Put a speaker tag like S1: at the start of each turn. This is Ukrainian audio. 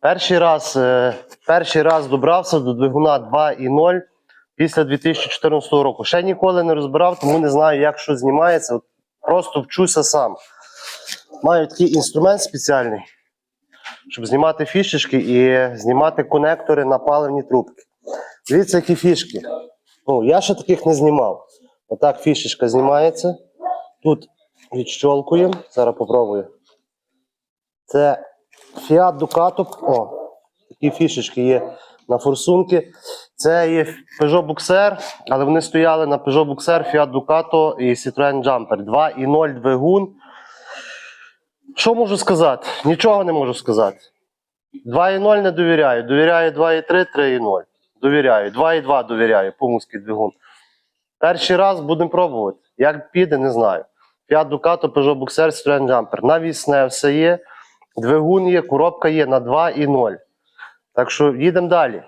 S1: Перший раз, е, перший раз добрався до двигуна 2.0 після 2014 року. Ще ніколи не розбирав, тому не знаю, як що знімається. От просто вчуся сам. Маю такий інструмент спеціальний, щоб знімати фішечки і знімати конектори на паливні трубки. Дивіться, які фішки. Ну, я ще таких не знімав. Отак фішечка знімається. Тут відщолкуємо. Зараз попробую. Це Fiat Ducato. О, такі фішечки є на форсунки. Це є Peugeot Boxer, але вони стояли на Peugeot Boxer, Fiat Ducato і Citroen Jumper. 2.0 двигун. Що можу сказати? Нічого не можу сказати. 2.0 не довіряю. Довіряю 2.3, 3.0. Довіряю. 2.2 довіряю, помуський двигун. Перший раз будемо пробувати. Як піде, не знаю. Fiat Ducato, Peugeot Boxer, Citroen Jumper. Навісне все є. Двигун є, коробка є на 2.0. Так що їдемо далі.